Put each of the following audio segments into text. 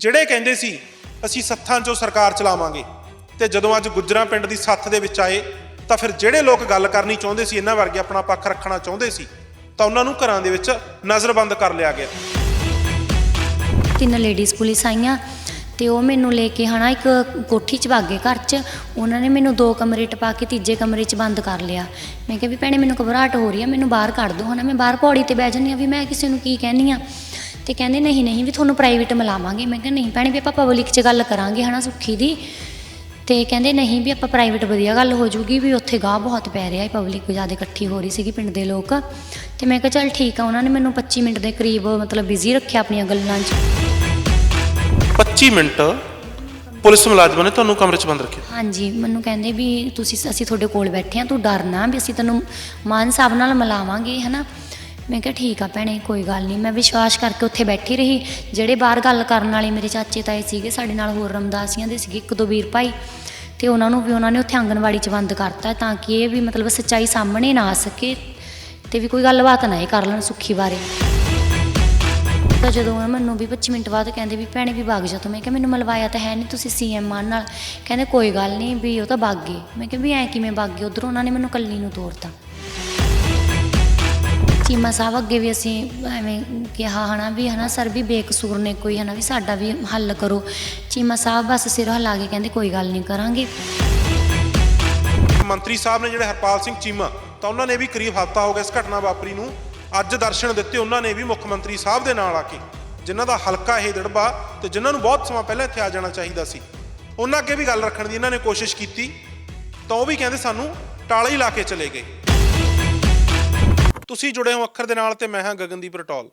ਜਿਹੜੇ ਕਹਿੰਦੇ ਸੀ, ਅਸੀਂ ਸੱਥਾਂ 'ਚੋਂ ਸਰਕਾਰ ਚਲਾਵਾਂਗੇ ਤੇ ਜਦੋਂ ਅੱਜ ਗੁੱਜਰਾਂ ਪਿੰਡ ਦੀ ਸੱਥ ਦੇ ਵਿੱਚ ਆਏ, ਤਾਂ ਫਿਰ ਜਿਹੜੇ ਲੋਕ ਗੱਲ ਕਰਨੀ ਚਾਹੁੰਦੇ ਸੀ, ਇਹਨਾਂ ਵਰਗੇ ਆਪਣਾ ਪੱਖ ਰੱਖਣਾ ਚਾਹੁੰਦੇ ਸੀ, ਤਾਂ ਉਹਨਾਂ ਨੂੰ ਘਰਾਂ ਦੇ ਵਿੱਚ ਨਜ਼ਰਬੰਦ ਕਰ ਲਿਆ ਗਿਆ। ਤਿੰਨ ਲੇਡੀਜ਼ ਪੁਲਿਸ ਆਈਆਂ ਤੇ ਉਹ ਮੈਨੂੰ ਲੈ ਕੇ ਹਨਾ ਇੱਕ ਕੋਠੀ ਚ ਵਾਗੇ ਘਰ ਚ। ਉਹਨਾਂ ਨੇ ਮੈਨੂੰ ਦੋ ਕਮਰੇ ਟਪਾ ਕੇ ਤੀਜੇ ਕਮਰੇ ਚ ਬੰਦ ਕਰ ਲਿਆ। ਮੈਂ ਕਿਹਾ ਵੀ ਭੈਣੇ ਮੈਨੂੰ ਘਬਰਾਹਟ ਹੋ ਰਹੀ ਆ, ਮੈਨੂੰ ਬਾਹਰ ਕੱਢ ਦਿਓ ਹਨਾ ਮੈਂ ਬਾਹਰ ਪੌੜੀ ਤੇ ਬਹਿ ਜਾਂਦੀ ਆ, ਵੀ ਮੈਂ ਕਿਸੇ ਨੂੰ ਕੀ ਕਹਿਨੀ ਆ। ਤੇ ਕਹਿੰਦੇ ਨਹੀਂ ਨਹੀਂ ਵੀ ਤੁਹਾਨੂੰ ਪ੍ਰਾਈਵੇਟ ਮਿਲਾਵਾਂਗੇ। ਮੈਂ ਕਿਹਾ ਨਹੀਂ ਭੈਣੇ ਵੀ ਆਪਾਂ ਪਬਲਿਕ 'ਚ ਗੱਲ ਕਰਾਂਗੇ ਹਨਾ ਸੁੱਖੀ ਦੀ। ਤੇ ਕਹਿੰਦੇ ਨਹੀਂ ਵੀ ਆਪਾਂ ਪ੍ਰਾਈਵੇਟ ਵਧੀਆ ਗੱਲ ਹੋ ਜੂਗੀ ਵੀ ਉੱਥੇ ਗਾਹ ਬਹੁਤ ਪੈ ਰਿਹਾ ਹੈ ਪਬਲਿਕ ਜ਼ਿਆਦਾ ਇਕੱਠੀ ਹੋ ਰਹੀ ਸੀਗੀ ਪਿੰਡ ਦੇ ਲੋਕ। ਤੇ ਮੈਂ ਕਿਹਾ ਚੱਲ ਠੀਕ ਆ ਉਹਨਾਂ ਨੇ ਮੈਨੂੰ 25 ਮਿੰਟ ਦੇ ਕਰੀਬ ਮਤਲਬ ਬਿਜ਼ੀ ਰੱਖਿਆ ਆਪਣੀਆਂ ਗੱਲਾਂ 'ਚ। 25 ਮਿੰਟ ਪੁਲਿਸ ਮੁਲਾਜ਼ਮਾਂ ਨੇ ਤੁਹਾਨੂੰ ਕਮਰੇ 'ਚ ਬੰਦ ਰੱਖਿਆ ਹਾਂਜੀ ਮੈਨੂੰ ਕਹਿੰਦੇ ਵੀ ਤੁਸੀਂ ਅਸੀਂ ਤੁਹਾਡੇ ਕੋਲ ਬੈਠੇ ਆ ਤੂੰ ਡਰ ਨਾ ਵੀ ਅਸੀਂ ਤੈਨੂੰ ਮਾਨ ਸਾਹਿਬ ਨਾਲ ਮਿਲਾਵਾਂਗੇ ਹਨਾ। ਮੈਂ ਕਿਹਾ ਠੀਕ ਆ ਭੈਣੇ, ਕੋਈ ਗੱਲ ਨਹੀਂ। ਮੈਂ ਵਿਸ਼ਵਾਸ ਕਰਕੇ ਉੱਥੇ ਬੈਠੀ ਰਹੀ। ਜਿਹੜੇ ਬਾਹਰ ਗੱਲ ਕਰਨ ਵਾਲੇ ਮੇਰੇ ਚਾਚੇ ਤਾਏ ਸੀਗੇ, ਸਾਡੇ ਨਾਲ ਹੋਰ ਰਮਦਾਸੀਆਂ ਦੇ ਸੀਗੇ, ਇੱਕ ਦੋ ਵੀਰ ਭਾਈ। ਤੇ ਉਹਨਾਂ ਨੂੰ ਵੀ ਉਹਨਾਂ ਨੇ ਉੱਥੇ ਆਂਗਣਵਾੜੀ 'ਚ ਬੰਦ ਕਰਤਾ ਤਾਂ ਕਿ ਇਹ ਵੀ ਮਤਲਬ ਸੱਚਾਈ ਸਾਹਮਣੇ ਨਾ ਆ ਸਕੇ ਤੇ ਵੀ ਕੋਈ ਗੱਲਬਾਤ ਨਾ ਇਹ ਕਰ ਲੈਣ ਸੁੱਖੀ ਬਾਰੇ। ਤਾਂ ਜਦੋਂ ਉਹ ਮੈਨੂੰ ਵੀ 25 ਮਿੰਟ ਬਾਅਦ ਕਹਿੰਦੇ ਵੀ ਭੈਣੇ ਵੀ ਵਗ ਜਾ ਤੂੰ, ਮੈਂ ਕਿਹਾ ਮੈਨੂੰ ਮਲਵਾਇਆ ਤਾਂ ਹੈ ਨਹੀਂ ਤੁਸੀਂ ਸੀਐਮ ਮਾਨ ਨਾਲ। ਕਹਿੰਦੇ ਕੋਈ ਗੱਲ ਨਹੀਂ ਵੀ ਉਹ ਤਾਂ ਵਗ ਗਏ ਮੈਂ ਕਿਹਾ ਵੀ ਐ ਕਿਵੇਂ ਵਗ ਗਏ ਉਧਰੋਂ ਉਹਨਾਂ ਨੇ ਮੈਨੂੰ ਕੱਲੀ ਨੂੰ ਤੋਰਤਾ। ਚੀਮਾ ਸਾਹਿਬ ਅੱਗੇ ਵੀ ਅਸੀਂ ਐਵੇਂ ਕਿਹਾ ਹਨਾ ਵੀ ਹਨਾ ਸਰ ਵੀ ਬੇਕਸੂਰ ਨੇ ਕੋਈ ਹਨਾ ਵੀ ਸਾਡਾ ਵੀ ਹੱਲ ਕਰੋ। ਚੀਮਾ ਸਾਹਿਬ ਬਸ ਸਿਰ ਹਿਲਾ ਕੇ ਕਹਿੰਦੇ ਕੋਈ ਗੱਲ ਨਹੀਂ ਕਰਾਂਗੇ। ਮੰਤਰੀ ਸਾਹਿਬ ਨੇ ਜਿਹੜੇ ਹਰਪਾਲ ਸਿੰਘ ਚੀਮਾ, ਤਾਂ ਉਹਨਾਂ ਨੇ ਵੀ ਕਰੀਬ ਹਫ਼ਤਾ ਹੋ ਗਿਆ ਇਸ ਘਟਨਾ ਵਾਪਰੀ ਨੂੰ। ਅੱਜ ਦਰਸ਼ਨ ਦਿੱਤੇ ਉਹਨਾਂ ਨੇ ਵੀ ਮੁੱਖ ਮੰਤਰੀ ਸਾਹਿਬ ਦੇ ਨਾਲ ਆ ਕੇ। ਜਿਨ੍ਹਾਂ ਦਾ ਹਲਕਾ ਇਹ ਦੜਬਾ ਤੇ ਜਿਨ੍ਹਾਂ ਨੂੰ ਬਹੁਤ ਸਮਾਂ ਪਹਿਲਾਂ ਇੱਥੇ ਆ ਜਾਣਾ ਚਾਹੀਦਾ ਸੀ। ਉਹਨਾਂ ਅੱਗੇ ਵੀ ਗੱਲ ਰੱਖਣ ਦੀ ਇਹਨਾਂ ਨੇ ਕੋਸ਼ਿਸ਼ ਕੀਤੀ, ਤਾਂ ਉਹ ਵੀ ਕਹਿੰਦੇ ਸਾਨੂੰ ਟਾਲਾ ਹੀ ਲਾ ਕੇ ਚਲੇ ਗਏ। ਤੁਸੀਂ ਜੁੜੇ ਹੋ ਅੱਖਰ ਦੇ ਨਾਲ ਤੇ ਮੈਂ ਹਾਂ ਗਗਨਦੀਪ ਰਟੌਲ।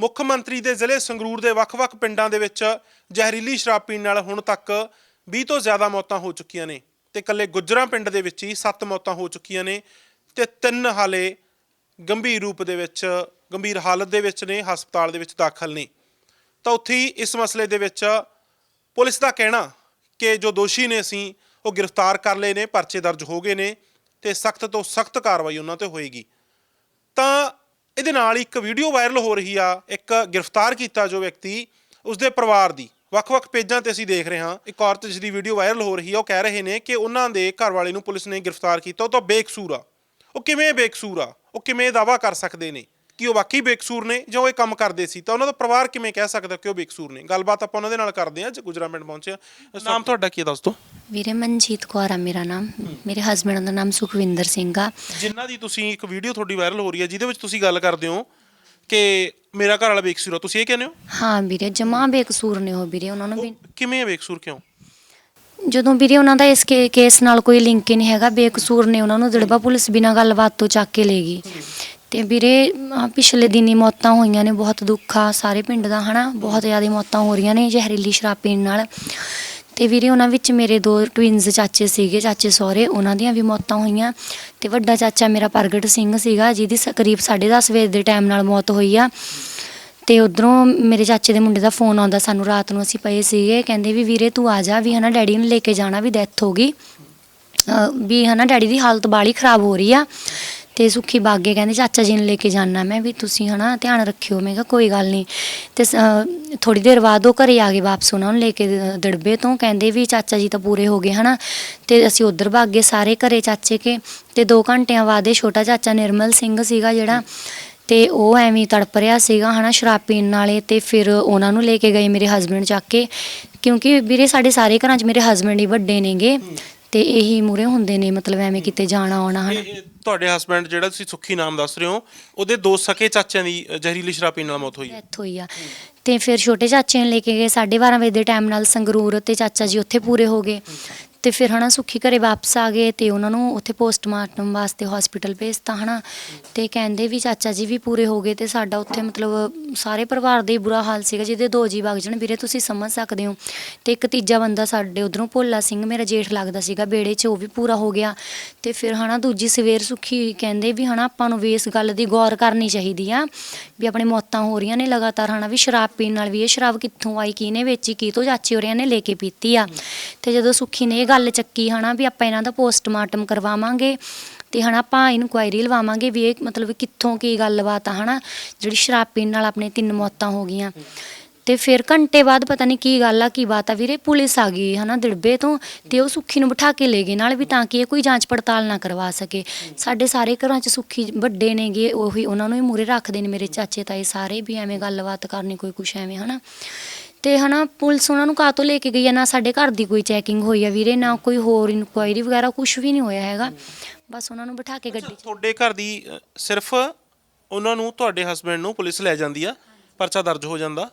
ਮੁੱਖ ਮੰਤਰੀ ਦੇ ਜ਼ਿਲ੍ਹੇ ਸੰਗਰੂਰ ਦੇ ਵੱਖ-ਵੱਖ ਪਿੰਡਾਂ ਦੇ ਵਿੱਚ ਜ਼ਹਿਰੀਲੀ ਸ਼ਰਾਬ ਪੀਣ ਨਾਲ ਹੁਣ ਤੱਕ 20 ਤੋਂ ਜ਼ਿਆਦਾ ਮੌਤਾਂ ਹੋ ਚੁੱਕੀਆਂ ਨੇ ਤੇ ਇਕੱਲੇ ਗੁੱਜਰਾਂ ਪਿੰਡ ਦੇ ਵਿੱਚ ਹੀ 7 ਮੌਤਾਂ ਹੋ ਚੁੱਕੀਆਂ ਨੇ ਤੇ ਤਿੰਨ ਹਾਲੇ ਗੰਭੀਰ ਰੂਪ ਦੇ ਵਿੱਚ, ਗੰਭੀਰ ਹਾਲਤ ਦੇ ਵਿੱਚ ਨੇ, ਹਸਪਤਾਲ ਦੇ ਵਿੱਚ ਦਾਖਲ ਨੇ। ਤਾਂ ਉੱਥੇ ਹੀ ਇਸ ਮਸਲੇ ਦੇ ਵਿੱਚ ਪੁਲਿਸ ਦਾ ਕਹਿਣਾ ਕਿ ਜੋ ਦੋਸ਼ੀ ਨੇ ਅਸੀਂ, ਉਹ ਗ੍ਰਿਫਤਾਰ ਕਰ ਲਏ ਨੇ, ਪਰਚੇ ਦਰਜ ਹੋ ਗਏ ਨੇ ਤੇ ਸਖਤ ਤੋਂ ਸਖਤ ਕਾਰਵਾਈ ਉਹਨਾਂ ਤੇ ਹੋਏਗੀ। ਤਾਂ ਇਹਦੇ ਨਾਲ ਇੱਕ ਵੀਡੀਓ ਵਾਇਰਲ ਹੋ ਰਹੀ ਆ, ਇੱਕ ਗ੍ਰਿਫਤਾਰ ਕੀਤਾ ਜੋ ਵਿਅਕਤੀ ਉਸਦੇ ਪਰਿਵਾਰ ਦੀ, ਵੱਖ-ਵੱਖ ਪੇਜਾਂ ਤੇ ਅਸੀਂ ਦੇਖ ਰਹੇ ਹਾਂ, ਇੱਕ ਔਰਤ ਜਿਸ ਦੀ ਵੀਡੀਓ ਵਾਇਰਲ ਹੋ ਰਹੀ ਆ, ਉਹ ਕਹਿ ਰਹੇ ਨੇ ਕਿ ਉਹਨਾਂ ਦੇ ਘਰ ਵਾਲੇ ਨੂੰ ਪੁਲਿਸ ਨੇ ਗ੍ਰਿਫਤਾਰ ਕੀਤਾ, ਉਹ ਤਾਂ ਬੇਕਸੂਰ ਆ। ਉਹ ਕਿਵੇਂ ਬੇਕਸੂਰ ਆ? ਉਹ ਕਿਵੇਂ ਦਾਵਾ ਕਰ ਸਕਦੇ ਨੇ? ਕਿ ਉਹ ਵਾਕਈ ਬੇਕਸੂਰ ਨੇ ਜਾਂ ਉਹ ਇਹ ਕੰਮ ਕਰਦੇ ਸੀ? ਤਾਂ ਉਹਨਾਂ ਦਾ ਪਰਿਵਾਰ ਕਿਵੇਂ ਕਹਿ ਸਕਦਾ ਕਿ ਉਹ ਬੇਕਸੂਰ ਨੇ? ਗੱਲਬਾਤ ਆਪਾਂ ਉਹਨਾਂ ਦੇ ਨਾਲ ਕਰਦੇ ਹਾਂ ਗੁਜਰਾ ਪਿੰਡ ਪਹੁੰਚੇ ਹਾਂ। ਨਾਮ ਤੁਹਾਡਾ ਕੀ ਹੈ ਦੱਸ ਦਿਓ। ਵੀਰੇ ਮਨਜੀਤ ਕੌਰ ਆ ਮੇਰਾ ਨਾਮ। ਮੇਰੇ ਹਸਬੰਡ ਦਾ ਨਾਮ ਸੁਖਵਿੰਦਰ ਸਿੰਘ ਆ। ਜਿਨ੍ਹਾਂ ਦੀ ਤੁਸੀਂ ਇੱਕ ਵੀਡੀਓ ਤੁਹਾਡੀ ਵਾਇਰਲ ਹੋ ਰਹੀ ਹੈ ਜਿਹਦੇ ਵਿੱਚ ਤੁਸੀਂ ਗੱਲ ਕਰਦੇ ਹੋ ਕਿ ਮੇਰਾ ਘਰ ਵਾਲਾ ਬੇਕਸੂਰ ਆ। ਤੁਸੀਂ ਇਹ ਕਹਿੰਦੇ ਹੋ? ਹਾਂ ਵੀਰੇ ਜਮਾ ਬੇਕਸੂਰ ਨੇ ਉਹ ਵੀਰੇ ਉਹਨਾਂ ਨੂੰ ਵੀ। ਕਿਵੇਂ ਬੇਕਸੂਰ ਕਿਉਂ? ਜਦੋਂ ਵੀਰੇ ਉਹਨਾਂ ਦਾ ਇਸ ਕੇਸ ਨਾਲ ਕੋਈ ਲਿੰਕ ਹੀ ਨਹੀਂ ਹੈਗਾ ਬੇਕਸੂਰ ਨੇ ਉਹਨਾਂ ਨੂੰ ਦੜਬਾ ਪੁਲਿਸ ਬਿਨਾਂ ਗੱਲਬਾਤ ਤੋਂ ਚੱਕ ਕੇ ਲੈ ਗਈ। ਤੇ ਵੀਰੇ ਆਹ ਪਿਛਲੇ ਦਿਨੀ ਮੌਤਾਂ ਹੋਈਆਂ ਨੇ, ਬਹੁਤ ਦੁੱਖ ਆ ਸਾਰੇ ਪਿੰਡ ਦਾ, ਹਨਾ? ਬਹੁਤ ਜ਼ਿਆਦਾ ਮੌਤਾਂ ਹੋ ਰਹੀਆਂ ਨੇ ਜ਼ਹਿਰੀਲੀ ਸ਼ਰਾਬ ਪੀਣ ਨਾਲ। ਤੇ ਵੀਰੇ, ਉਹਨਾਂ ਵਿੱਚ ਮੇਰੇ ਦੋ ਟਵਿਨਸ ਚਾਚੇ ਸੀਗੇ, ਚਾਚੇ ਸਹੁਰੇ, ਉਹਨਾਂ ਦੀਆਂ ਵੀ ਮੌਤਾਂ ਹੋਈਆਂ। ਤੇ ਵੱਡਾ ਚਾਚਾ ਮੇਰਾ ਪ੍ਰਗਟ ਸਿੰਘ ਸੀਗਾ, ਜਿਹਦੀ ਸ- ਕਰੀਬ 10:30 ਵਜੇ ਦੇ ਟਾਈਮ ਨਾਲ ਮੌਤ ਹੋਈ ਆ। ਤੇ ਉਧਰੋਂ ਮੇਰੇ ਚਾਚੇ ਦੇ ਮੁੰਡੇ ਦਾ ਫੋਨ ਆਉਂਦਾ, ਸਾਨੂੰ ਰਾਤ ਨੂੰ ਅਸੀਂ ਪਏ ਸੀਗੇ। ਕਹਿੰਦੇ ਵੀ ਵੀਰੇ, ਤੂੰ ਆ ਜਾ, ਵੀ ਹਨਾ, ਡੈਡੀ ਨੂੰ ਲੈ ਕੇ ਜਾਣਾ, ਵੀ ਡੈਥ ਹੋ ਗਈ। ਅਹ ਵੀ ਹਨਾ, ਡੈਡੀ ਦੀ ਹਾਲਤ ਬਾਲੀ ਖਰਾਬ ਹੋ ਰਹੀ ਆ। ਤੇ ਸੁੱਖੀ ਬਾਗੇ ਕਹਿੰਦੇ, ਚਾਚਾ ਜੀ ਨੂੰ ਲੈ ਕੇ ਜਾਣਾ ਮੈਂ ਵੀ ਤੁਸੀਂ ਹਨਾ ਧਿਆਨ ਰੱਖਿਓ। ਮੈਂ ਕਿਹਾ ਕੋਈ ਗੱਲ ਨਹੀਂ। ਤੇ ਥੋੜੀ ਦੇਰ ਬਾਅਦ ਉਹ ਘਰੇ ਆ ਗਏ ਵਾਪਸ, ਉਹਨਾਂ ਨੂੰ ਲੈ ਕੇ ਦੜਬੇ ਤੋਂ। ਕਹਿੰਦੇ ਵੀ ਚਾਚਾ ਜੀ ਤਾਂ ਪੂਰੇ ਹੋ ਗਏ ਹਨਾ। ਤੇ ਅਸੀਂ ਉਧਰ ਭਾਗੇ ਸਾਰੇ ਘਰੇ ਚਾਚੇ ਕੇ। ਤੇ 2 ਘੰਟਿਆਂ ਬਾਅਦ ਇਹ ਛੋਟਾ ਚਾਚਾ ਨਿਰਮਲ ਸਿੰਘ ਸੀਗਾ ਜਿਹੜਾ। ਤੇ ਉਹ ਐਵੇਂ ਤੜਪ ਰਿਹਾ ਸੀਗਾ ਹਨਾ ਸ਼ਰਾਬ ਪੀਣ ਵਾਲੇ ਤੇ ਫਿਰ ਉਹਨਾਂ ਨੂੰ ਲੈ ਕੇ ਗਏ ਮੇਰੇ ਹਸਬੰਡ ਚੱਕ ਕੇ। ਕਿਉਂਕਿ ਵੀਰੇ ਸਾਡੇ ਸਾਰੇ ਘਰਾਂ 'ਚ ਮੇਰੇ ਹਸਬੰਡ ਹੀ ਵੱਡੇ ਨੇਗੇ। ਤੇ ਇਹੀ ਮੂਰੇ ਹੁੰਦੇ ਨੇ ਮਤਲਬ ਐਵੇਂ ਕਿਤੇ ਜਾਣਾ ਆਉਣਾ ਹਨਾ? ਇਹ- ਤੁਹਾਡੇ ਹਸਬੰਡ ਜਿਹੜਾ ਤੁਸੀਂ ਸੁੱਖੀ ਨਾਮ ਦੱਸ ਰਹੇ ਹੋ ਉਹਦੇ ਦੋ ਸਕੇ ਚਾਚਿਆਂ ਦੀ ਅ, ਜ਼ਹਿਰੀਲੀ ਸ਼ਰਾਬ ਪੀਣ ਨਾਲ ਮੌਤ ਹੋਈ ਹੈ। ਡੈਥ ਹੋਈ ਆ। ਤੇ ਫਿਰ ਛੋਟੇ ਚਾਚੇ ਨੂੰ ਲੈ ਕੇ ਗਏ 12:30 ਵਜੇ ਦੇ ਟਾਈਮ ਨਾਲ ਸੰਗਰੂਰ ਤੇ ਚਾਚਾ ਜੀ ਉੱਥੇ ਪੂਰੇ ਹੋ ਗਏ। ਤੇ ਫਿਰ ਹਨਾ ਸੁੱਖੀ ਘਰੇ ਵਾਪਸ ਆ ਗਏ ਤੇ ਉਹਨਾਂ ਨੂੰ ਉੱਥੇ ਪੋਸਟਮਾਰਟਮ ਵਾਸਤੇ ਹਸਪੀਟਲ ਭੇਜਤਾ ਹਨਾ। ਤੇ ਕਹਿੰਦੇ ਵੀ ਚਾਚਾ ਜੀ ਵੀ ਪੂਰੇ ਹੋ ਗਏ ਤੇ ਸਾਡਾ ਉੱਥੇ ਮਤਲਬ ਸਾਰੇ ਪਰਿਵਾਰ ਦਾ ਹੀ ਬੁਰਾ ਹਾਲ ਸੀਗਾ, ਜਿਹਦੇ ਦੋ ਜੀ ਵਗ ਜਾਣ। ਵੀਰੇ, ਤੁਸੀਂ ਸਮਝ ਸਕਦੇ ਹੋ ਤੇ ਇੱਕ ਤੀਜਾ ਬੰਦਾ ਸਾਡੇ ਉਧਰੋਂ ਭੋਲਾ ਸਿੰਘ, ਮੇਰਾ ਜੇਠ ਲੱਗਦਾ ਸੀਗਾ ਬੇੜੇ 'ਚ, ਉਹ ਵੀ ਪੂਰਾ ਹੋ ਗਿਆ। ਤੇ ਫਿਰ ਹਨਾ ਦੂਜੀ ਸਵੇਰ ਸੁੱਖੀ ਕਹਿੰਦੇ ਵੀ ਹਨਾ ਆਪਾਂ ਨੂੰ ਵੀ ਇਸ ਗੱਲ ਦੀ ਗੌਰ ਕਰਨੀ ਚਾਹੀਦੀ ਆ ਵੀ ਆਪਣੇ ਮੌਤਾਂ ਹੋ ਰਹੀਆਂ ਨੇ ਲਗਾਤਾਰ ਹਨਾ, ਵੀ ਸ਼ਰਾਬ ਪੀਣ ਨਾਲ ਵੀ ਇਹ ਸ਼ਰਾਬ ਕਿੱਥੋਂ ਆਈ, ਕਿਹਨੇ ਵੇਚੀ, ਕੀ ਤੋਂ ਚਾਚੇ ਹੋਰਿਆਂ ਨੇ ਲੈ ਕੇ ਪੀਤੀ ਆ। ਤੇ ਜਦੋਂ ਸੁੱਖੀ ਨੇ ਇਹ ਗੱਲ ਚੱਕੀ ਹਨਾ ਵੀ ਆਪਾਂ ਇਹਨਾਂ ਦਾ ਪੋਸਟਮਾਰਟਮ ਕਰਵਾਵਾਂਗੇ ਤੇ ਹਨਾ ਆਪਾਂ ਇਨਕੁਆਇਰੀ ਲਵਾਵਾਂਗੇ ਵੀ ਇਹ ਮਤਲਬ ਕਿੱਥੋਂ ਕੀ ਗੱਲਬਾਤ ਆ ਹਨਾ, ਜਿਹੜੀ ਸ਼ਰਾਬ ਪੀਣ ਨਾਲ ਆਪਣੇ ਤਿੰਨ ਮੌਤਾਂ ਹੋ ਗਈਆਂ। ਤੇ ਫਿਰ ਘੰਟੇ ਬਾਅਦ ਪਤਾ ਨਹੀਂ ਕੀ ਗੱਲ ਆ, ਕੀ ਬਾਤ ਆ ਵੀਰੇ, ਪੁਲਿਸ ਆ ਗਈ ਹਨਾ ਦਿੜਬੇ ਤੋਂ ਤੇ ਉਹ ਸੁੱਖੀ ਨੂੰ ਬਿਠਾ ਕੇ ਲੈ ਗਏ ਨਾਲ ਵੀ ਤਾਂ ਕਿ ਇਹ ਕੋਈ ਜਾਂਚ ਪੜਤਾਲ ਨਾ ਕਰਵਾ ਸਕੇ। ਸਾਡੇ ਸਾਰੇ ਘਰਾਂ 'ਚ ਸੁੱਖੀ ਵੱਡੇ ਨੇਗੇ, ਉਹੀ ਉਹਨਾਂ ਨੂੰ ਹੀ ਮੂਰੇ ਰੱਖਦੇ ਨੇ ਮੇਰੇ ਚਾਚੇ ਤਾਏ ਸਾਰੇ ਵੀ ਐਵੇਂ ਗੱਲਬਾਤ ਕਰਨੀ ਕੋਈ ਕੁਛ ਐਵੇਂ ਹਨਾ। ਤੇ ਹਨਾ ਪੁਲਿਸ ਉਹਨਾਂ ਨੂੰ ਕਾਹਤੋਂ ਲੈ ਕੇ ਗਈ ਆ? ਨਾ ਸਾਡੇ ਘਰ ਦੀ ਕੋਈ ਚੈਕਿੰਗ ਹੋਈ ਆ ਵੀਰੇ ਨਾ ਕੋਈ ਹੋਰ ਇਨਕੁਆਇਰੀ ਵਗੈਰਾ ਕੁਝ ਵੀ ਨਹੀਂ ਹੋਇਆ ਹੈਗਾ। ਬਸ ਉਹਨਾਂ ਨੂੰ ਬਿਠਾ ਕੇ ਗੱਡੀ 'ਚ। ਤੁਹਾਡੇ ਘਰ ਦੀ ਅ, ਸਿਰਫ ਉਹਨਾਂ ਨੂੰ ਤੁਹਾਡੇ ਹਸਬੰਡ ਨੂੰ ਪੁਲਿਸ ਲੈ ਜਾਂਦੀ ਆ? ਪਰਚਾ ਦਰਜ ਹੋ ਜਾਂਦਾ?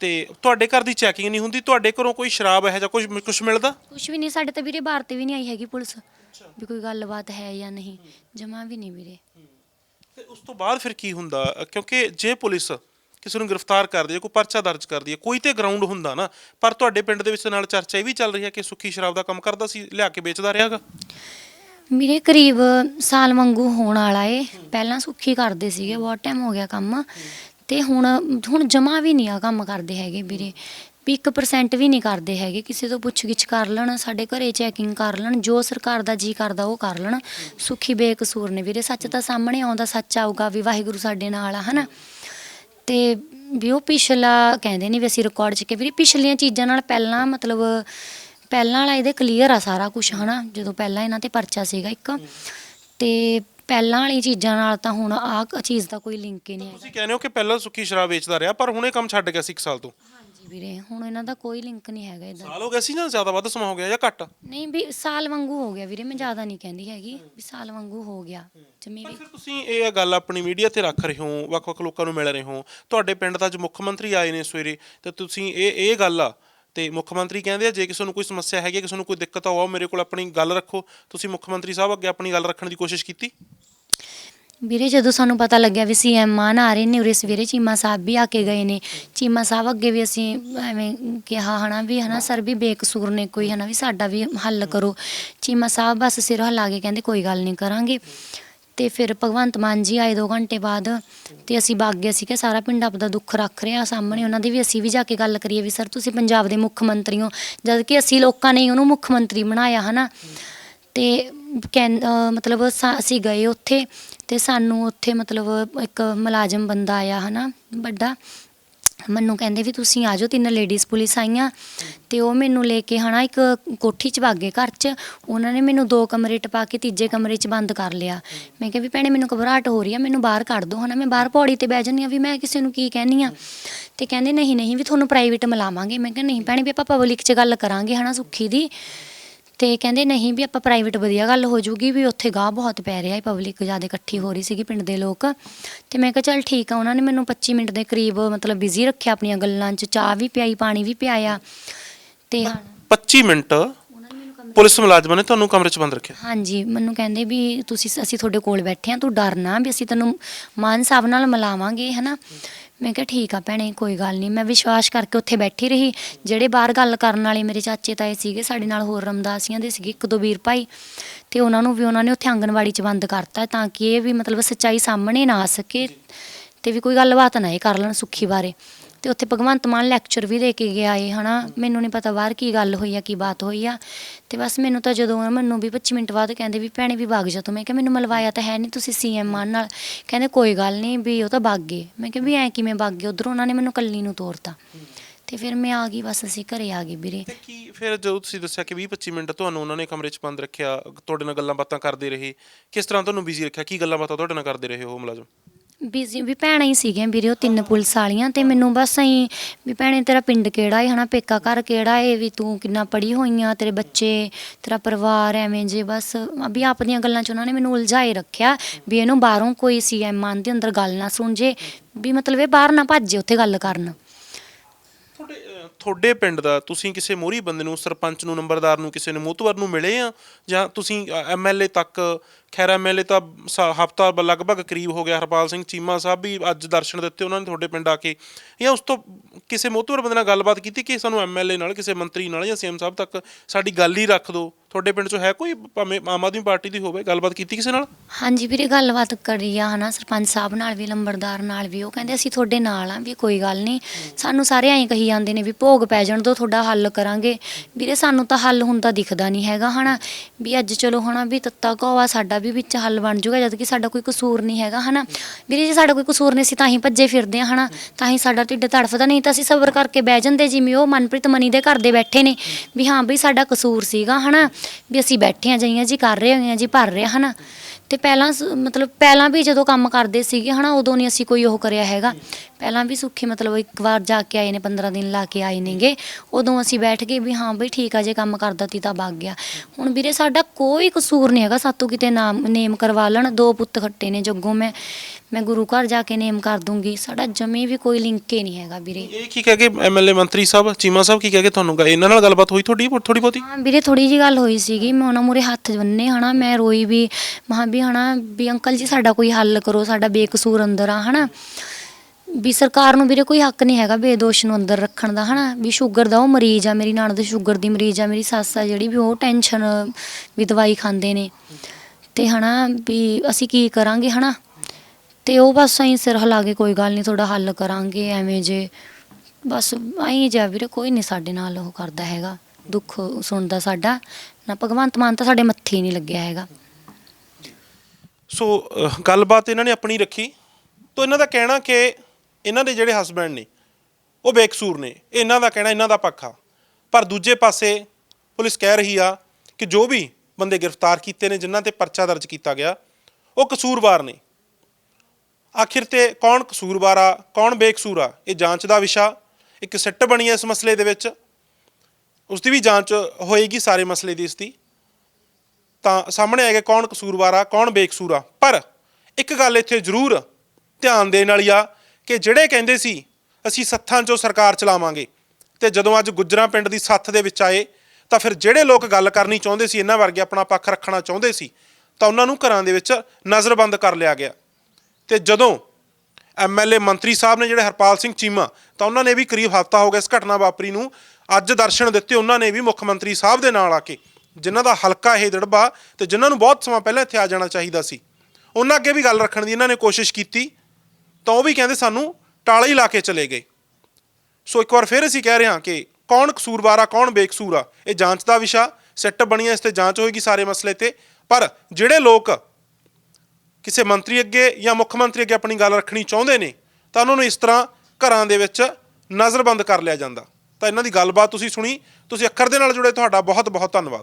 ਤੇ ਤੁਹਾਡੇ ਘਰ ਦੀ ਚੈਕਿੰਗ ਨਹੀਂ ਹੁੰਦੀ? ਤੁਹਾਡੇ ਘਰੋਂ ਕੋਈ ਸ਼ਰਾਬ ਹੈ ਜਾਂ ਕੁਝ ਕੁਝ ਮਿਲਦਾ? ਕੁਝ ਵੀ ਨਹੀਂ ਸਾਡੇ ਤਾਂ ਵੀਰੇ ਬਾਹਰ ਤੇ ਵੀ ਨਹੀਂ ਆਈ ਹੈਗੀ ਪੁਲਿਸ। ਵੀ ਕੋਈ ਗੱਲਬਾਤ ਹੈ ਜਾਂ ਨਹੀਂ। ਜਮਾ ਵੀ ਨਹੀਂ ਵੀਰੇ। ਤੇ ਉਸ ਤੋਂ ਬਾਅਦ ਫਿਰ ਕੀ ਹੁੰਦਾ? ਅ, ਕਿਉਂਕਿ ਜੇ ਪੁਲਿਸ ਕਿਸੇ ਨੂੰ ਗ੍ਰਿਫਤਾਰ ਕਰਦੀ ਹੈ, ਕੋਈ ਪਰਚਾ ਦਰਜ ਕਰਦੀ ਹੈ, ਕੋਈ ਤੇ ਗਰਾਊਂਡ ਹੁੰਦਾ ਨਾ, ਪਰ ਤੁਹਾਡੇ ਪਿੰਡ ਦੇ ਵਿੱਚ ਨਾਲ ਚਰਚਾ ਇਹ ਵੀ ਚੱਲ ਰਹੀ ਹੈ ਕਿ ਸੁੱਖੀ ਸ਼ਰਾਬ ਦਾ ਕੰਮ ਕਰਦਾ ਸੀ, ਲਿਆ ਕੇ ਵੇਚਦਾ ਰਿਹਾਗਾ? ਮੇਰੇ ਕਰੀਬ ਸਾਲ ਵਾਂਗੂ ਹੋਣ ਵਾਲਾ ਏ। ਪਹਿਲਾਂ ਸੁੱਖੀ ਕਰਦੇ ਸੀਗੇ, ਬਹੁਤ ਟਾਈਮ ਹੋ ਗਿਆ ਕੰਮ। ਤੇ ਹੁਣ ਹੁਣ ਜਮਾ ਵੀ ਨਹੀਂ ਆ ਕੰਮ ਕਰਦੇ ਹੈਗੇ ਵੀਰੇ। ਵੀ 1% ਵੀ ਨਹੀਂ ਕਰਦੇ ਹੈਗੇ। ਕਿਸੇ ਤੋਂ ਪੁੱਛਗਿੱਛ ਕਰ ਲੈਣ, ਸਾਡੇ ਘਰੇ ਚੈਕਿੰਗ ਕਰ ਲੈਣ, ਜੋ ਸਰਕਾਰ ਦਾ ਜੀ ਕਰਦਾ ਉਹ ਕਰ ਲੈਣ। ਸੁੱਖੀ ਬੇਕਸੂਰ ਨੇ ਵੀਰੇ। ਸੱਚ ਤਾਂ ਸਾਹਮਣੇ ਆਉਂਦਾ, ਸੱਚ ਆਊਗਾ ਵੀ ਵਾਹਿਗੁਰੂ ਸਾਡੇ ਨਾਲ ਆ, ਹਨਾ? ਤੇ ਵੀ ਉਹ ਪਿਛਲਾ ਕਹਿੰਦੇ ਨੇ ਵੀ ਅਸੀਂ ਰਿਕਾਰਡ 'ਚ ਕਿ ਵੀ ਪਿਛਲੀਆਂ ਚੀਜ਼ਾਂ ਨਾਲ ਪਹਿਲਾਂ ਮਤਲਬ ਪਹਿਲਾਂ ਵਾਲਾ ਇਹਦੇ ਕਲੀਅਰ ਆ ਸਾਰਾ ਕੁਝ ਹਨਾ? ਜਦੋਂ ਪਹਿਲਾਂ ਇਹਨਾਂ ਤੇ ਪਰਚਾ ਸੀਗਾ ਇੱਕ। ਤੇ ਪਹਿਲਾਂ ਵਾਲੀ ਚੀਜ਼ਾਂ ਨਾਲ ਤਾਂ ਹੁਣ ਆਹ ਚੀਜ਼ ਦਾ ਕੋਈ ਲਿੰਕ ਹੀ ਨਹੀਂ ਹੈ ਤੁਸੀਂ ਕਹਿੰਦੇ ਹੋ ਕਿ ਪਹਿਲਾਂ ਸੁੱਖੀ ਸ਼ਰਾਬ ਵੇਚਦਾ ਰਿਹਾ ਪਰ ਹੁਣ ਇਹ ਕੰਮ ਛੱਡ ਗਿਆ ਸੀ 1 ਸਾਲ ਤੋਂ। ਵੀਰੇ ਹੁਣ ਇਹਨਾਂ ਦਾ ਕੋਈ ਲਿੰਕ ਨਹੀਂ ਹੈਗਾ ਇਦਾਂ ਸਾਲ ਹੋ ਗਿਆ ਸੀ ਜਾਂ ਜ਼ਿਆਦਾ ਵੱਧ ਸਮਾਂ ਹੋ ਗਿਆ ਜਾਂ ਘੱਟ? ਨਹੀਂ ਵੀ ਸਾਲ ਵਾਂਗੂ ਹੋ ਗਿਆ ਵੀਰੇ ਮੈਂ ਜ਼ਿਆਦਾ ਨਹੀਂ ਕਹਿੰਦੀ ਹੈਗੀ ਵੀ ਸਾਲ ਵਾਂਗੂ ਹੋ ਗਿਆ। ਜਮੀ ਪਰ ਵੀ ਫਿਰ ਤੁਸੀਂ ਇਹ ਗੱਲ ਆਪਣੀ ਮੀਡੀਆ ਤੇ ਰੱਖ ਰਹੇ ਹੋ ਵੱਖ-ਵੱਖ ਲੋਕਾਂ ਨੂੰ ਮਿਲ ਰਹੇ ਹੋ। ਤੁਹਾਡੇ ਪਿੰਡ ਦਾ ਅੱਜ ਮੁੱਖ ਮੰਤਰੀ ਆਏ ਨੇ ਸਵੇਰੇ ਤੇ ਤੁਸੀਂ ਇਹ ਇਹ ਗੱਲ ਆ ਤੇ ਮੁੱਖ ਮੰਤਰੀ ਕਹਿੰਦੇ ਆ ਜੇ ਕਿਸੇ ਨੂੰ ਕੋਈ ਸਮੱਸਿਆ ਹੈਗੀ ਕਿਸੇ ਨੂੰ ਕੋਈ ਦਿੱਕਤ ਆਓ ਮੇਰੇ ਕੋਲ ਆਪਣੀ ਗੱਲ ਰੱਖੋ। ਤੁਸੀਂ ਮੁੱਖ ਮੰਤਰੀ ਸਾਹਿਬ ਅੱਗੇ ਆਪਣੀ ਗੱਲ ਰੱਖਣ ਦੀ ਕੋਸ਼ਿਸ਼ ਕੀਤੀ? ਵੀਰੇ, ਜਦੋਂ ਸਾਨੂੰ ਪਤਾ ਲੱਗਿਆ ਵੀ ਸੀਐਮ ਮਾਨ ਆ ਰਹੇ ਨੇ ਉਰੇ ਸਵੇਰੇ ਚੀਮਾ ਸਾਹਿਬ ਵੀ ਆ ਕੇ ਗਏ ਨੇ। ਚੀਮਾ ਸਾਹਿਬ ਅੱਗੇ ਵੀ ਅਸੀਂ ਐਵੇਂ ਕਿਹਾ ਹਨਾ ਵੀ ਹਨਾ, ਸਰ ਵੀ ਬੇਕਸੂਰ ਨੇ ਕੋਈ ਹਨਾ ਵੀ ਸਾਡਾ ਵੀ ਹੱਲ ਕਰੋ। ਚੀਮਾ ਸਾਹਿਬ ਬਸ ਸਿਰ ਹਿਲਾ ਕੇ ਕਹਿੰਦੇ, ਕੋਈ ਗੱਲ ਨਹੀਂ ਕਰਾਂਗੇ। ਤੇ ਫਿਰ ਭਗਵੰਤ ਮਾਨ ਜੀ ਆਏ 2 ਘੰਟੇ ਬਾਅਦ ਤੇ ਅਸੀਂ ਵਗ ਗਏ ਸੀ ਕਿ ਸਾਰਾ ਪਿੰਡ ਆਪਦਾ ਦੁੱਖ ਰੱਖ ਰਿਹਾ ਸਾਹਮਣੇ। ਉਹਨਾਂ ਦੀ ਵੀ ਅਸੀਂ ਵੀ ਜਾ ਕੇ ਗੱਲ ਕਰੀਏ ਵੀ, ਸਰ, ਤੁਸੀਂ ਪੰਜਾਬ ਦੇ ਮੁੱਖ ਮੰਤਰੀ ਹੋ। ਜਦ ਕਿ ਅਸੀਂ ਲੋਕਾਂ ਨੇ ਹੀ ਉਹਨੂੰ ਮੁੱਖ ਮੰਤਰੀ ਬਣਾਇਆ ਹਨਾ। ਤੇ ਕਹਿੰ- ਮਤਲਬ ਸਾ- ਅਸੀਂ ਗਏ ਉੱਥੇ ਤੇ ਸਾਨੂੰ ਉੱਥੇ ਮਤਲਬ ਇੱਕ ਮੁਲਾਜ਼ਮ ਬੰਦਾ ਆਇਆ ਹਨਾ, ਵੱਡਾ। ਮੈਨੂੰ ਕਹਿੰਦੇ ਵੀ ਤੁਸੀਂ ਆ ਜਾਓ, ਤਿੰਨ ਲੇਡੀਜ਼ ਪੁਲਿਸ ਆਈਆਂ ਤੇ ਉਹ ਮੈਨੂੰ ਲੈ ਕੇ ਹਨਾ ਇੱਕ ਕੋਠੀ ਚ ਵਾਗੇ ਘਰ ਚ। ਉਹਨਾਂ ਨੇ ਮੈਨੂੰ ਦੋ ਕਮਰੇ ਟਪਾ ਕੇ ਤੀਜੇ ਕਮਰੇ ਚ ਬੰਦ ਕਰ ਲਿਆ। ਮੈਂ ਕਿਹਾ ਵੀ ਭੈਣੇ ਮੈਨੂੰ ਘਬਰਾਹਟ ਹੋ ਰਹੀ ਆ, ਮੈਨੂੰ ਬਾਹਰ ਕੱਢ ਦਿਓ ਹਨਾ, ਮੈਂ ਬਾਹਰ ਪੌੜੀ ਤੇ ਬਹਿ ਜਾਂਦੀ ਆ ਵੀ ਮੈਂ ਕਿਸੇ ਨੂੰ ਕੀ ਕਹਿਨੀ ਆ। ਤੇ ਕਹਿੰਦੇ ਨਹੀਂ ਨਹੀਂ ਵੀ ਤੁਹਾਨੂੰ ਪ੍ਰਾਈਵੇਟ ਮਿਲਾਵਾਂਗੇ। ਮੈਂ ਕਿਹਾ ਨਹੀਂ ਭੈਣੇ ਵੀ ਆਪਾਂ ਪਬਲਿਕ ਚ ਗੱਲ ਕਰਾਂਗੇ ਹਨਾ ਸੁੱਖੀ ਦੀ। ਤੇ ਕਹਿੰਦੇ ਨਹੀਂ ਵੀ ਆਪਾਂ ਪ੍ਰਾਈਵੇਟ ਵਧੀਆ ਗੱਲ ਹੋ ਜੂਗੀ ਵੀ ਉੱਥੇ ਗਾਹ ਬਹੁਤ ਪੈ ਰਿਹਾ ਹੈ ਪਬਲਿਕ ਜ਼ਿਆਦਾ ਇਕੱਠੀ ਹੋ ਰਹੀ ਸੀਗੀ ਪਿੰਡ ਦੇ ਲੋਕ। ਤੇ ਮੈਂ ਕਿਹਾ ਚੱਲ ਠੀਕ ਆ ਉਹਨਾਂ ਨੇ ਮੈਨੂੰ 25 ਮਿੰਟ ਦੇ ਕਰੀਬ ਮਤਲਬ ਬਿਜ਼ੀ ਰੱਖਿਆ ਆਪਣੀਆਂ ਗੱਲਾਂ 'ਚ ਚਾਹ ਵੀ ਪਿਆਈ ਪਾਣੀ ਵੀ ਪਿਆਇਆ। ਤੇ ਹਾਂ। 25 ਮਿੰਟ ਪੁਲਿਸ ਮੁਲਾਜ਼ਮਾਂ ਨੇ ਤੁਹਾਨੂੰ ਕਮਰੇ 'ਚ ਬੰਦ ਰੱਖਿਆ? ਹਾਂਜੀ ਮੈਨੂੰ ਕਹਿੰਦੇ ਵੀ ਤੁਸੀਂ ਅਸੀਂ ਤੁਹਾਡੇ ਕੋਲ ਬੈਠੇ ਆ ਤੂੰ ਡਰਨਾ ਵੀ ਅਸੀਂ ਤੈਨੂੰ ਮਾਨ ਸਾਹਿਬ ਨਾਲ ਮਿਲਾਵਾਂਗੇ ਹਨਾ? ਮੈਂ ਕਿਹਾ ਠੀਕ ਆ ਭੈਣੇ, ਕੋਈ ਗੱਲ ਨਹੀਂ ਮੈਂ ਵਿਸ਼ਵਾਸ ਕਰਕੇ ਉੱਥੇ ਬੈਠੀ ਰਹੀ। ਜਿਹੜੇ ਬਾਹਰ ਗੱਲ ਕਰਨ ਵਾਲੇ ਮੇਰੇ ਚਾਚੇ ਤਾਏ ਸੀਗੇ, ਸਾਡੇ ਨਾਲ ਹੋਰ ਰਮਦਾਸੀਆਂ ਦੇ ਸੀਗੇ, ਇੱਕ ਦੋ ਵੀਰ ਭਾਈ। ਤੇ ਉਹਨਾਂ ਨੂੰ ਵੀ ਉਹਨਾਂ ਨੇ ਉੱਥੇ ਆਂਗਣਵਾੜੀ 'ਚ ਬੰਦ ਕਰਤਾ, ਤਾਂ ਕਿ ਇਹ ਵੀ ਮਤਲਬ ਸੱਚਾਈ ਸਾਹਮਣੇ ਨਾ ਆ ਸਕੇ ਤੇ ਵੀ ਕੋਈ ਗੱਲਬਾਤ ਨਾ ਇਹ ਕਰ ਲੈਣ ਸੁੱਖੀ ਬਾਰੇ। ਤੇ ਉੱਥੇ ਭਗਵੰਤ ਮਾਨ ਲੈਕਚਰ ਵੀ ਦੇ ਕੇ ਗਿਆ ਏ, ਹਨਾ? ਮੈਨੂੰ ਨਹੀਂ ਪਤਾ ਬਾਹਰ ਕੀ ਗੱਲ ਹੋਈ ਆ, ਕੀ ਬਾਤ ਹੋਈ ਆ। ਤੇ ਬਸ ਮੈਨੂੰ ਤਾਂ ਜਦੋਂ ਮੈਨੂੰ ਵੀ 25 ਮਿੰਟ ਬਾਅਦ ਕਹਿੰਦੇ ਵੀ, ਭੈਣੇ ਵੀ ਵਗ ਜਾ ਤੂੰ। ਮੈਂ ਕਿਹਾ, ਮੈਨੂੰ ਮਲਵਾਇਆ ਤਾਂ ਹੈ ਨਹੀਂ ਤੁਸੀਂ ਸੀਐਮ ਮਾਨ ਨਾਲ। ਕਹਿੰਦੇ, ਕੋਈ ਗੱਲ ਨਹੀਂ ਵੀ ਉਹ ਤਾਂ ਵਗ ਗਏ। ਮੈਂ ਕਿਹਾ, ਵੀ ਐ ਕਿਵੇਂ ਵਗ ਗਏ? ਉਧਰੋਂ ਉਹਨਾਂ ਨੇ ਮੈਨੂੰ ਕੱਲੀ ਨੂੰ ਤੋਰਤਾ। ਤੇ ਫਿਰ ਮੈਂ ਆ ਗਈ, ਬਸ ਅਸੀਂ ਘਰੇ ਆ ਗਏ ਵੀਰੇ। ਤੇ ਕੀ ਫਿਰ ਜਦੋਂ ਤੁਸੀਂ ਦੱਸਿਆ ਕਿ 20-25 ਮਿੰਟ ਤੁਹਾਨੂੰ ਉਹਨਾਂ ਨੇ ਕਮਰੇ 'ਚ ਬੰਦ ਰੱਖਿਆ, ਤੁਹਾਡੇ ਨਾਲ ਗੱਲਾਂ ਬਾਤਾਂ ਕਰਦੇ ਰਹੇ, ਕਿਸ ਤਰ੍ਹਾਂ ਤੁਹਾਨੂੰ ਬਿਜ਼ੀ ਰੱਖਿਆ? ਕੀ ਗੱਲਾਂ ਬਾਤਾਂ ਤੁਹਾਡੇ ਨਾਲ ਕਰਦੇ ਰਹੇ ਉਹ ਮੁਲਾਜ਼ਮ? ਬਿਜ਼ੀ ਵੀ ਭੈਣਾਂ ਹੀ ਸੀਗੀਆਂ ਵੀਰੇ ਉਹ ਤਿੰਨ ਪੁਲਿਸ ਵਾਲੀਆਂ ਤੇ ਮੈਨੂੰ ਬਸ ਐਂ ਵੀ ਭੈਣੇ ਤੇਰਾ ਪਿੰਡ ਕਿਹੜਾ ਏ ਹਨਾ ਪੇਕਾ ਘਰ ਕਿਹੜਾ ਏ ਵੀ ਤੂੰ ਕਿੰਨਾ ਪੜ੍ਹੀ ਹੋਈ ਤੇਰੇ ਬੱਚੇ ਤੇਰਾ ਪਰਿਵਾਰ ਐਵੇਂ ਜੇ ਬਸ ਵੀ ਆਪਦੀਆਂ ਗੱਲਾਂ 'ਚ ਉਹਨਾਂ ਨੇ ਮੈਨੂੰ ਉਲਝਾਏ ਰੱਖਿਆ ਵੀ ਇਹਨੂੰ ਬਾਹਰੋਂ ਕੋਈ ਸੀਐਮ ਮਨ ਦੇ ਅੰਦਰ ਗੱਲ ਨਾ ਸੁਣ ਜੇ ਵੀ ਮਤਲਬ ਇਹ ਬਾਹਰ ਨਾ ਭੱਜੇ ਉੱਥੇ ਗੱਲ ਕਰਨ। ਤੁਹਾਡੇ ਅਹ, ਤੁਹਾਡੇ ਪਿੰਡ ਦਾ ਤੁਸੀਂ ਕਿਸੇ ਮੋਹਰੀ ਬੰਦੇ ਨੂੰ ਸਰਪੰਚ ਨੂੰ ਨੰਬਰਦਾਰ ਨੂੰ ਕਿਸੇ ਨੂੰ ਮੋਤਵਰ ਨੂੰ ਮਿਲੇ ਆ? ਜਾਂ ਤੁਸੀਂ ਐਮਐਲਏ ਤੱਕ ਖੈਰ ਐਮਐਲਏ ਤਾਂ ਹਫਤਾ ਲਗਭਗ ਕਰੀਬ ਹੋ ਗਿਆ ਹਰਪਾਲ ਸਿੰਘ ਚੀਮਾ ਸਾਹਿਬ ਵੀ ਅੱਜ ਦਰਸ਼ਨ ਦਿੱਤੇ ਉਹਨਾਂ ਨੇ ਤੁਹਾਡੇ ਪਿੰਡ ਆ ਕੇ। ਜਾਂ ਉਸ ਤੋਂ ਕਿਸੇ ਮੋਤਵਰ ਬੰਦੇ ਨਾਲ ਗੱਲਬਾਤ ਕੀਤੀ ਕਿ ਸਾਨੂੰ ਐਮਐਲਏ ਨਾਲ, ਕਿਸੇ ਮੰਤਰੀ ਨਾਲ ਜਾਂ ਸੀਐਮ ਸਾਹਿਬ ਤੱਕ ਸਾਡੀ ਗੱਲ ਹੀ ਰੱਖ ਦਿਓ ਤੁਹਾਡੇ ਪਿੰਡ 'ਚ ਹੈ ਕੋਈ ਭਾਵੇਂ ਆਮ ਆਦਮੀ ਪਾਰਟੀ ਦੀ ਹੋਵੇ, ਗੱਲਬਾਤ ਕੀਤੀ ਕਿਸੇ ਨਾਲ? ਹਾਂਜੀ ਵੀਰੇ, ਗੱਲਬਾਤ ਕਰੀ ਆ, ਹਨਾ, ਸਰਪੰਚ ਸਾਹਿਬ ਨਾਲ ਵੀ, ਲੰਬੜਦਾਰ ਨਾਲ ਵੀ। ਉਹ ਕਹਿੰਦੇ ਅਸੀਂ ਤੁਹਾਡੇ ਨਾਲ ਆ, ਵੀ ਕੋਈ ਗੱਲ ਨਹੀਂ। ਸਾਨੂੰ ਸਾਰੇ ਐਂ ਕਹੀ ਜਾਂਦੇ ਨੇ ਵੀ ਭੋਗ ਪੈ ਜਾਣ ਦੋ, ਤੁਹਾਡਾ ਹੱਲ ਕਰਾਂਗੇ। ਵੀਰੇ, ਸਾਨੂੰ ਤਾਂ ਹੱਲ ਹੁੰਦਾ ਦਿਖਦਾ ਨਹੀਂ ਹੈਗਾ, ਹਨਾ। ਵੀ ਅੱਜ ਚਲੋ, ਹਨਾ, ਵੀ ਤੱਤਾ ਕੋਵਾ ਸਾਡਾ ਵੀ ਵਿੱਚ ਹੱਲ ਬਣ ਜਾਊਗਾ ਜਦ ਕਿ ਸਾਡਾ ਕੋਈ ਕਸੂਰ ਨਹੀਂ ਹੈਗਾ, ਹਨਾ? ਵੀਰੇ, ਜੇ ਸਾਡਾ ਕੋਈ ਕਸੂਰ ਨਹੀਂ ਸੀ, ਤਾਂ ਹੀ ਭੱਜੇ ਫਿਰਦੇ ਆ, ਹਨਾ? ਤਾਂ ਹੀ ਸਾਡਾ ਢਿੱਡ ਤੜਫਦਾ ਨਹੀਂ, ਤਾਂ ਅਸੀਂ ਸਬਰ ਕਰਕੇ ਬਹਿ ਜਾਂਦੇ ਜਿਵੇਂ ਉਹ ਮਨਪ੍ਰੀਤ ਮਨੀ ਦੇ ਘਰ ਦੇ ਬੈਠੇ ਨੇ, ਵੀ ਹਾਂ, ਬਈ ਸਾਡਾ ਕਸੂਰ ਸੀਗਾ, ਹਨਾ? ਵੀ ਅਸੀਂ ਬੈਠੇ ਆ, ਜਾਈਆਂ ਜੀ, ਕਰ ਰਹੇ ਹੋਈਆਂ ਜੀ, ਭਰ ਰਹੇ ਆ, ਹਨਾ? ਤੇ ਪਹਿਲਾਂ ਸ- ਮਤਲਬ ਪਹਿਲਾਂ ਵੀ ਜਦੋਂ ਕੰਮ ਕਰਦੇ ਸੀਗੇ ਹਨਾ ਉਦੋਂ ਨਹੀਂ ਅਸੀਂ ਕੋਈ ਉਹ ਕਰਿਆ ਹੈਗਾ। ਪਹਿਲਾਂ ਵੀ ਸੁੱਖੀ ਮਤਲਬ ਇੱਕ ਵਾਰ ਜਾ ਕੇ ਆਏ ਨੇ 15 ਦਿਨ ਲਾ ਕੇ ਆਏ ਨੇਗੇ। ਉਦੋਂ ਅਸੀਂ ਬੈਠ ਕੇ ਵੀ ਹਾਂ ਬਈ ਠੀਕ ਆ ਜੇ ਕੰਮ ਕਰਦਾ ਤੀ ਤਾਂ ਵਗ ਗਿਆ। ਹੁਣ ਵੀਰੇ ਸਾਡਾ ਕੋਈ ਕਸੂਰ ਨਹੀਂ ਹੈਗਾ ਸਾਤੋਂ ਕਿਤੇ ਨਾਮ ਨੇਮ ਕਰਵਾ ਲੈਣ। ਦੋ ਪੁੱਤ ਖੱਟੇ ਨੇ ਜੱਗੋਂ ਮੈਂ ਮੈਂ ਗੁਰੂ ਘਰ ਜਾ ਕੇ ਨੇਮ ਕਰ ਦੂੰਗੀ। ਸਾਡਾ ਜਮੇ ਵੀ ਕੋਈ ਲਿੰਕ ਹੀ ਨਹੀਂ ਹੈਗਾ ਵੀਰੇ। ਇਹ ਕੀ ਕਹਿ ਕੇ ਐਮਐਲਏ ਮੰਤਰੀ ਸਾਹਿਬ ਚੀਮਾ ਸਾਹਿਬ ਕੀ ਕਹਿ ਕੇ ਤੁਹਾਨੂੰ ਗਏ? ਇਹਨਾਂ ਨਾਲ ਗੱਲਬਾਤ ਹੋਈ ਤੁਹਾਡੀ ਥੋੜੀ ਬਹੁਤੀ? ਹਾਂ ਵੀਰੇ ਥੋੜੀ ਜੀ ਗੱਲ ਹੋਈ ਸੀਗੀ। ਮੈਂ ਉਹਨਾਂ ਮੂਰੇ ਹੱਥ ਬੰਨੇ ਹਨਾ ਮੈਂ ਰੋਈ ਵੀ ਮਹਾਂ ਵੀ ਹਨਾ, ਵੀ ਅੰਕਲ ਜੀ ਸਾਡਾ ਕੋਈ ਹੱਲ ਕਰੋ, ਸਾਡਾ ਬੇਕਸੂਰ ਅੰਦਰ ਆ, ਹਨਾ। ਵੀ ਸਰਕਾਰ ਨੂੰ ਵੀਰੇ ਕੋਈ ਹੱਕ ਨਹੀਂ ਹੈਗਾ ਬੇਦੋਸ਼ ਨੂੰ ਅੰਦਰ ਰੱਖਣ ਦਾ, ਹਨਾ। ਵੀ ਸ਼ੂਗਰ ਦਾ ਉਹ ਮਰੀਜ਼ ਆ, ਮੇਰੀ ਨਾਨ ਦੇ ਸ਼ੂਗਰ ਦੀ ਮਰੀਜ਼ ਆ, ਮੇਰੀ ਸੱਸ ਆ, ਜਿਹੜੀ ਵੀ ਉਹ ਟੈਨਸ਼ਨ ਵੀ ਦਵਾਈ ਖਾਂਦੇ ਨੇ। ਤੇ ਹਨਾ, ਵੀ ਅਸੀਂ ਕੀ ਕਰਾਂਗੇ, ਹਨਾ। ਤੇ ਉਹ ਬਸ ਐਂ ਸਿਰ ਹਿਲਾ ਕੇ ਕੋਈ ਗੱਲ ਨਹੀਂ, ਤੁਹਾਡਾ ਹੱਲ ਕਰਾਂਗੇ, ਐਵੇਂ ਜੇ। ਬਸ ਐਂ ਜਾ ਵੀਰੇ ਕੋਈ ਨਹੀਂ ਸਾਡੇ ਨਾਲ ਉਹ ਕਰਦਾ ਹੈਗਾ, ਦੁੱਖ ਸੁਣਦਾ ਸਾਡਾ। ਨਾ ਭਗਵੰਤ ਮਾਨ ਤਾਂ ਸਾਡੇ ਮੱਥੇ ਹੀ ਨਹੀਂ ਲੱਗਿਆ ਹੈਗਾ। ਸੋ ਅਹ, ਗੱਲਬਾਤ ਇਹਨਾਂ ਨੇ ਆਪਣੀ ਰੱਖੀ। ਤੋਂ ਇਹਨਾਂ ਦਾ ਕਹਿਣਾ ਕਿ ਇਹਨਾਂ ਦੇ ਜਿਹੜੇ ਹਸਬੈਂਡ ਨੇ ਉਹ ਬੇਕਸੂਰ ਨੇ। ਇਹ ਇਹਨਾਂ ਦਾ ਕਹਿਣਾ ਇਹਨਾਂ ਦਾ ਪੱਖ ਆ। ਪਰ ਦੂਜੇ ਪਾਸੇ ਪੁਲਿਸ ਕਹਿ ਰਹੀ ਆ ਕਿ ਜੋ ਵੀ ਬੰਦੇ ਗ੍ਰਿਫਤਾਰ ਕੀਤੇ ਨੇ ਜਿਨ੍ਹਾਂ ਤੇ ਪਰਚਾ ਦਰਜ ਕੀਤਾ ਗਿਆ ਉਹ ਕਸੂਰਵਾਰ ਨੇ। ਆਖਿਰ ਤੇ ਕੌਣ ਕਸੂਰਵਾਰ ਆ ਕੌਣ ਬੇਕਸੂਰ ਆ ਇਹ ਜਾਂਚ ਦਾ ਵਿਸ਼ਾ। ਇੱਕ ਸਿੱਟ ਬਣੀ ਹੈ ਇਸ ਮਸਲੇ ਦੇ ਵਿੱਚ। ਉਸ ਦੀ ਵੀ ਜਾਂਚ ਹੋਏਗੀ ਸਾਰੇ ਮਸਲੇ ਦੀ ਇਸ ਦੀ। ਤਾਂ ਸਾਹਮਣੇ ਆਏਗਾ ਕੌਣ ਕਸੂਰਵਾਰ ਆ, ਕੌਣ ਬੇਕਸੂਰ ਆ। ਪਰ ਇੱਕ ਗੱਲ ਇੱਥੇ ਜ਼ਰੂਰ ਧਿਆਨ ਦੇਣ ਵਾਲੀ ਆ ਕਿ ਜਿਹੜੇ ਕਹਿੰਦੇ ਸੀ, ਅਸੀਂ ਸੱਥਾਂ 'ਚੋਂ ਸਰਕਾਰ ਚਲਾਵਾਂਗੇ ਤੇ ਜਦੋਂ ਅੱਜ ਗੁੱਜਰਾਂ ਪਿੰਡ ਦੀ ਸੱਥ ਦੇ ਵਿੱਚ ਆਏ, ਤਾਂ ਫਿਰ ਜਿਹੜੇ ਲੋਕ ਗੱਲ ਕਰਨੀ ਚਾਹੁੰਦੇ ਸੀ, ਇਹਨਾਂ ਵਰਗੇ ਆਪਣਾ ਪੱਖ ਰੱਖਣਾ ਚਾਹੁੰਦੇ ਸੀ, ਤਾਂ ਉਹਨਾਂ ਨੂੰ ਘਰਾਂ ਦੇ ਵਿੱਚ ਨਜ਼ਰਬੰਦ ਕਰ ਲਿਆ ਗਿਆ। ਤੇ ਜਦੋਂ ਐਮਐਲਏ ਮੰਤਰੀ ਸਾਹਿਬ ਨੇ ਜਿਹੜੇ ਹਰਪਾਲ ਸਿੰਘ ਚੀਮਾ, ਤਾਂ ਉਹਨਾਂ ਨੇ ਵੀ ਕਰੀਬ ਹਫ਼ਤਾ ਹੋ ਗਿਆ ਇਸ ਘਟਨਾ ਵਾਪਰੀ ਨੂੰ, ਅੱਜ ਦਰਸ਼ਨ ਦਿੱਤੇ, ਉਹਨਾਂ ਨੇ ਵੀ ਮੁੱਖ ਮੰਤਰੀ ਸਾਹਿਬ ਦੇ ਨਾਲ ਆ ਕੇ। ਜਿਨ੍ਹਾਂ ਦਾ ਹਲਕਾ ਇਹ ਦੜਬਾ ਤੇ ਜਿਨ੍ਹਾਂ ਨੂੰ ਬਹੁਤ ਸਮਾਂ ਪਹਿਲਾਂ ਇੱਥੇ ਆ ਜਾਣਾ ਚਾਹੀਦਾ ਸੀ। ਉਹਨਾਂ ਅੱਗੇ ਵੀ ਗੱਲ ਰੱਖਣ ਦੀ ਇਹਨਾਂ ਨੇ ਕੋਸ਼ਿਸ਼ ਕੀਤੀ, ਤਾਂ ਉਹ ਵੀ ਕਹਿੰਦੇ ਸਾਨੂੰ ਟਾਲਾ ਹੀ ਲਾ ਕੇ ਚਲੇ ਗਏ। ਸੋ ਇੱਕ ਵਾਰ ਫਿਰ ਅਸੀਂ ਕਹਿ ਰਹੇ ਹਾਂ ਕਿ ਕੌਣ ਕਸੂਰਵਾਰ ਆ, ਕੌਣ ਬੇਕਸੂਰ ਆ, ਇਹ ਜਾਂਚ ਦਾ ਵਿਸ਼ਾ ਸੈੱਟ ਬਣੀਆਂ ਇਸ ਤੇ ਜਾਂਚ ਹੋਏਗੀ ਸਾਰੇ ਮਸਲੇ ਤੇ। ਪਰ ਜਿਹੜੇ ਲੋਕ ਕਿਸੇ ਮੰਤਰੀ ਅੱਗੇ ਜਾਂ ਮੁੱਖ ਮੰਤਰੀ ਅੱਗੇ ਆਪਣੀ ਗੱਲ ਰੱਖਣੀ ਚਾਹੁੰਦੇ ਨੇ, ਤਾਂ ਉਹਨਾਂ ਨੂੰ ਇਸ ਤਰ੍ਹਾਂ ਘਰਾਂ ਦੇ ਵਿੱਚ ਨਜ਼ਰਬੰਦ ਕਰ ਲਿਆ ਜਾਂਦਾ। ਤਾਂ ਇਹਨਾਂ ਦੀ ਗੱਲਬਾਤ ਤੁਸੀਂ ਸੁਣੀ, ਤੁਸੀਂ ਅੱਖਰ ਦੇ ਨਾਲ ਜੁੜੇ, ਤੁਹਾਡਾ ਬਹੁਤ ਬਹੁਤ ਧੰਨਵਾਦ।